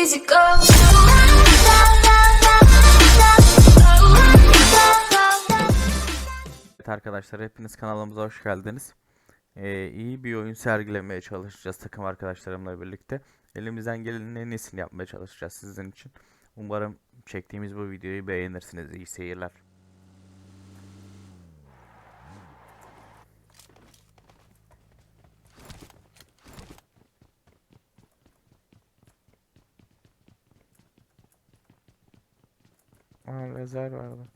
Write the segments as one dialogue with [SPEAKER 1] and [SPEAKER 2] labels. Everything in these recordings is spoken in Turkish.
[SPEAKER 1] easy go.
[SPEAKER 2] Evet arkadaşlar hepiniz kanalımıza hoş geldiniz. Ee, iyi bir oyun sergilemeye çalışacağız takım arkadaşlarımla birlikte. Elimizden gelenin en iyisini yapmaya çalışacağız sizin için. Umarım çektiğimiz bu videoyu beğenirsiniz. İyi seyirler. Lazer vardı.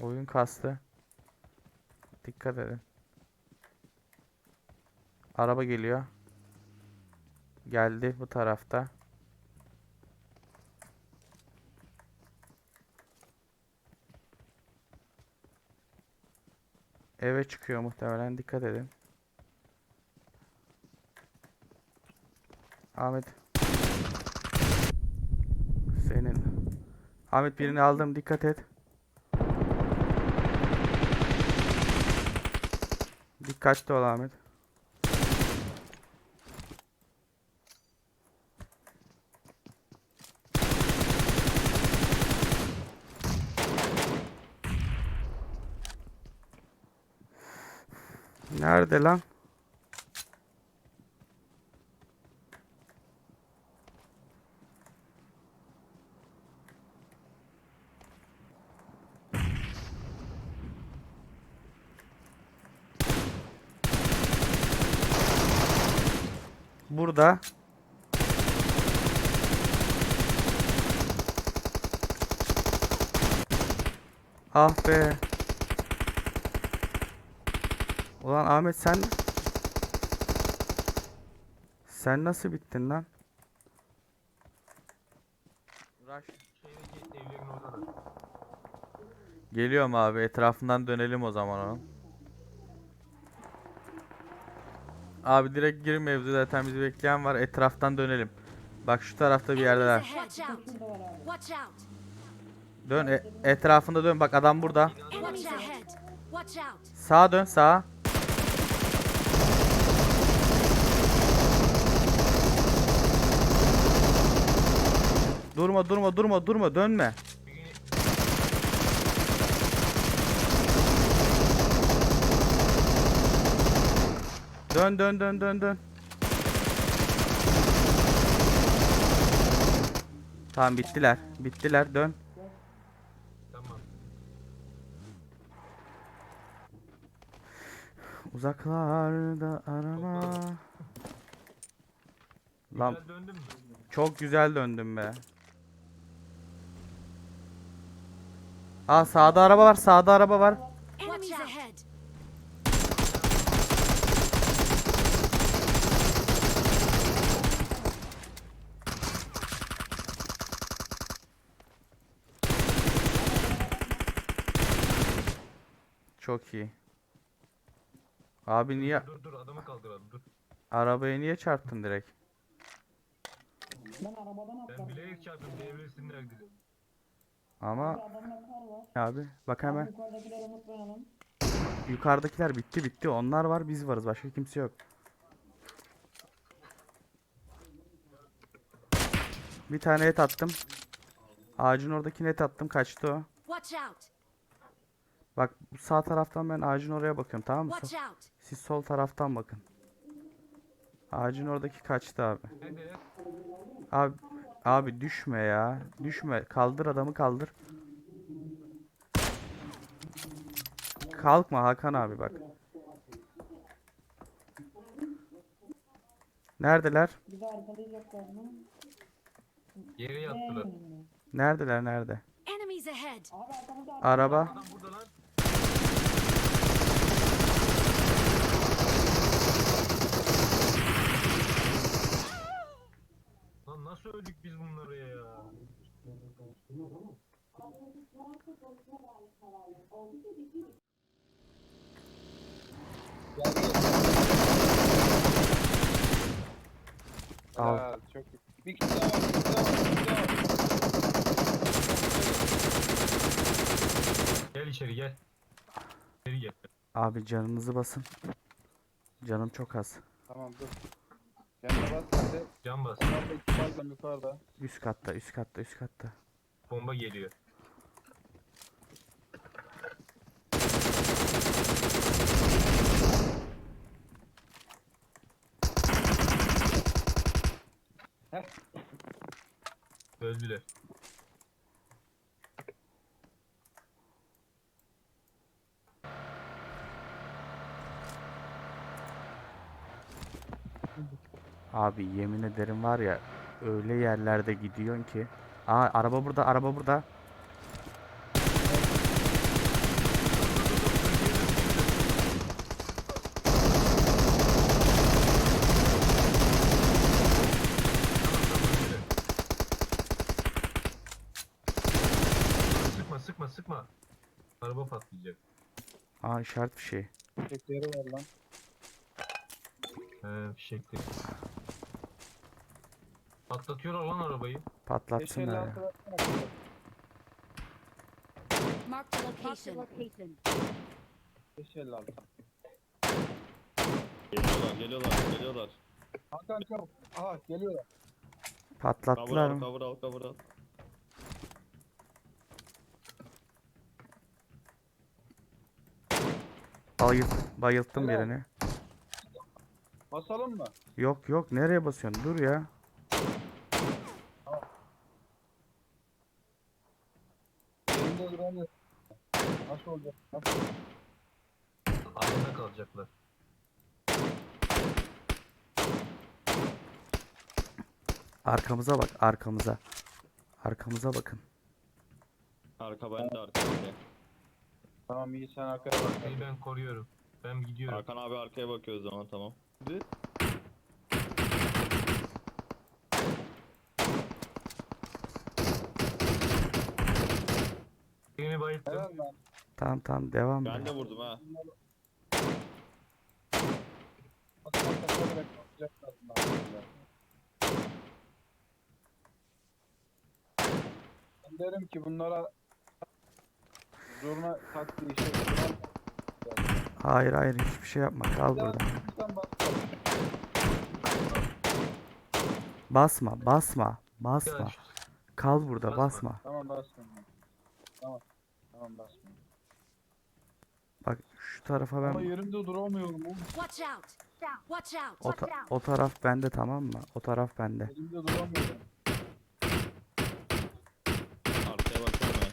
[SPEAKER 2] Oyun kastı. Dikkat edin. Araba geliyor. Geldi bu tarafta. Eve çıkıyor muhtemelen. Dikkat edin. Ahmet. Senin. Ahmet birini aldım. Dikkat et. Dikkatli ol Ahmet. Nerede lan? Burada. Ah be. Ulan Ahmet sen Sen nasıl bittin lan? Rush. Geliyorum abi etrafından dönelim o zaman onun. Abi direkt girin mevzu zaten bizi bekleyen var etraftan dönelim. Bak şu tarafta bir yerdeler. Dön e- etrafında dön bak adam burada. Sağa dön sağa. Durma durma durma durma dönme. Dön dön dön dön dön. Tamam bittiler. Bittiler dön. Uzaklarda arama. Lan
[SPEAKER 3] Güzel döndün mü?
[SPEAKER 2] çok güzel döndüm be. Aa sağda araba var, sağda araba var. Çok iyi. Abi niye
[SPEAKER 3] Dur dur adamı kaldıralım dur.
[SPEAKER 2] arabaya niye çarptın direkt?
[SPEAKER 3] Ben bilerek çarptım devresinler diye.
[SPEAKER 2] Ama abi bak hemen. Yukarıdakiler bitti bitti. Onlar var, biz varız. Başka kimse yok. Bir tane et attım. Ağacın oradaki net attım. Kaçtı o. Bak sağ taraftan ben ağacın oraya bakıyorum tamam mı?
[SPEAKER 4] Out!
[SPEAKER 2] Siz sol taraftan bakın. Ağacın oradaki kaçtı abi. Abi abi düşme ya. Düşme. Kaldır adamı kaldır. Kalkma Hakan abi bak. Neredeler?
[SPEAKER 3] Yere yattılar.
[SPEAKER 2] Neredeler nerede? Araba.
[SPEAKER 3] Adam burada. Lan nasıl öldük biz bunları ya?
[SPEAKER 2] Al.
[SPEAKER 5] Helal, çok iyi. Bir kişi daha var, bir kişi daha var, bir kişi daha var.
[SPEAKER 3] içeri gel. İçeri gel.
[SPEAKER 2] Abi canınızı basın. Canım çok az.
[SPEAKER 5] Tamam dur. Kendine bas sen de.
[SPEAKER 3] Can bas.
[SPEAKER 5] Yukarıda iki bazen yukarıda.
[SPEAKER 2] Üst katta, üst katta, üst katta.
[SPEAKER 3] Bomba geliyor.
[SPEAKER 5] Heh.
[SPEAKER 3] Öldüler.
[SPEAKER 2] Abi yemin ederim var ya öyle yerlerde gidiyorsun ki. Aa araba burada, araba burada.
[SPEAKER 3] Araba patlayacak.
[SPEAKER 2] Aa işaret bir şey.
[SPEAKER 5] Çekleri var lan.
[SPEAKER 3] He fişekli. Patlatıyorlar lan arabayı.
[SPEAKER 2] Patlatsınlar
[SPEAKER 5] 556
[SPEAKER 2] ya.
[SPEAKER 4] Marked a location.
[SPEAKER 5] 556.
[SPEAKER 6] Geliyorlar, geliyorlar, geliyorlar.
[SPEAKER 5] Hakan çabuk. Aha geliyorlar.
[SPEAKER 6] Cover
[SPEAKER 2] Patlattılar
[SPEAKER 6] al,
[SPEAKER 2] mı?
[SPEAKER 6] cover al, cover al.
[SPEAKER 2] Bayılt, bayılttım
[SPEAKER 5] Helal.
[SPEAKER 2] birini.
[SPEAKER 5] Basalım mı?
[SPEAKER 2] Yok yok nereye basıyorsun? Dur ya.
[SPEAKER 5] Yerinde duramıyor. Nasıl olacak? Nasıl?
[SPEAKER 3] Arada kalacaklar.
[SPEAKER 2] Arkamıza bak, arkamıza. Arkamıza bakın.
[SPEAKER 6] Arka bende, arka bende.
[SPEAKER 5] Tamam iyi sen arkaya bak.
[SPEAKER 3] Arkayı ben koruyorum. Ben gidiyorum.
[SPEAKER 6] Hakan abi arkaya bakıyor o zaman, tamam.
[SPEAKER 3] Birini bayılttım.
[SPEAKER 5] Helal lan.
[SPEAKER 2] Tamam tamam devam
[SPEAKER 6] Ben
[SPEAKER 2] et.
[SPEAKER 6] de vurdum ha.
[SPEAKER 5] Bunlar. Ben derim ki bunlara taktiği işe zurna
[SPEAKER 2] Hayır hayır hiçbir şey yapma. Kal burada. Basma, basma, basma. Kal burada,
[SPEAKER 3] Basma.
[SPEAKER 2] basma.
[SPEAKER 5] Tamam basmıyorum. Tamam. Tamam basmıyorum.
[SPEAKER 2] Bak şu tarafa
[SPEAKER 5] Ama
[SPEAKER 2] ben
[SPEAKER 5] yerimde duramıyorum oğlum.
[SPEAKER 4] Watch out. Watch out.
[SPEAKER 2] o, ta- o taraf bende tamam mı? O taraf bende.
[SPEAKER 5] Yerimde duramıyorum.
[SPEAKER 6] Arkaya bakıyorum ben.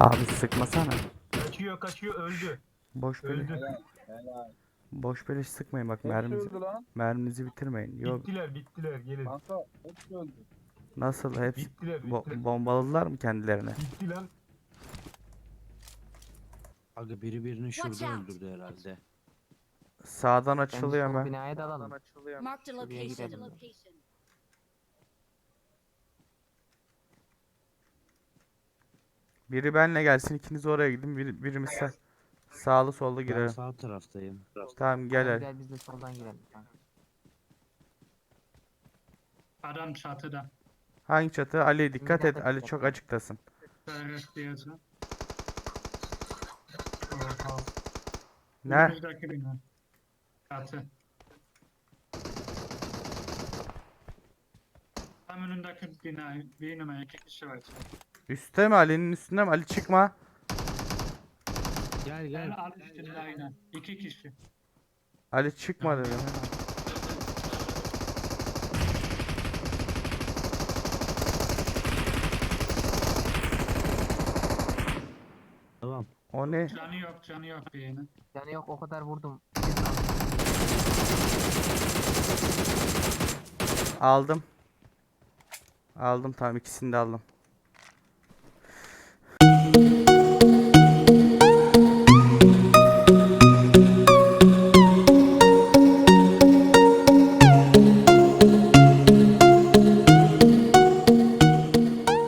[SPEAKER 2] Abi sıkmasana.
[SPEAKER 3] Kaçıyor kaçıyor öldü.
[SPEAKER 2] Boş beleş,
[SPEAKER 3] Öldü.
[SPEAKER 5] Helal. Helal.
[SPEAKER 2] boş beleş sıkmayın bak
[SPEAKER 5] Hepsi
[SPEAKER 2] merminizi,
[SPEAKER 5] öldü lan.
[SPEAKER 2] merminizi bitirmeyin. Yok
[SPEAKER 3] Bittiler bittiler gelin.
[SPEAKER 5] Kanka hepsi öldü.
[SPEAKER 2] nasıl hepsi
[SPEAKER 3] Bittiler
[SPEAKER 2] bo-
[SPEAKER 3] bittiler.
[SPEAKER 2] bombaladılar mı kendilerine?
[SPEAKER 3] Bitti lan.
[SPEAKER 7] Aga biri birini
[SPEAKER 4] Watch
[SPEAKER 7] şurada
[SPEAKER 4] out.
[SPEAKER 7] öldürdü herhalde.
[SPEAKER 2] Sağdan
[SPEAKER 8] Bence
[SPEAKER 2] açılıyor
[SPEAKER 8] sol
[SPEAKER 2] hemen.
[SPEAKER 8] binaya dalalım.
[SPEAKER 4] Marked a
[SPEAKER 8] Şuraya
[SPEAKER 4] location.
[SPEAKER 8] gidelim.
[SPEAKER 2] Biri benle gelsin ikiniz oraya gidin. Bir, birimiz sa- sağlı sollu
[SPEAKER 7] Ben
[SPEAKER 2] girelim.
[SPEAKER 7] sağ taraftayım.
[SPEAKER 2] Tamam gel
[SPEAKER 8] Gel
[SPEAKER 2] hadi.
[SPEAKER 8] gel biz de soldan girelim. kanka.
[SPEAKER 9] Adam çatıda.
[SPEAKER 2] Hangi çatı? Ali dikkat et. Ali çok açıktasın.
[SPEAKER 9] TRF diyorsa.
[SPEAKER 2] Ne?
[SPEAKER 9] Önümüzdeki bina. Çatı. Tam önündeki bina, bir numara iki kişi var.
[SPEAKER 2] Üste mi? Ali'nin üstünde mi? Ali çıkma.
[SPEAKER 7] Gel
[SPEAKER 9] Gel
[SPEAKER 7] gel.
[SPEAKER 9] alt üstünde aynen. İki kişi.
[SPEAKER 2] Ali çıkma dedim.
[SPEAKER 7] Tamam.
[SPEAKER 2] O ne?
[SPEAKER 9] Canı yok, canı yok birinin.
[SPEAKER 8] Yani yok o kadar vurdum.
[SPEAKER 2] Aldım. Aldım tamam ikisini de aldım.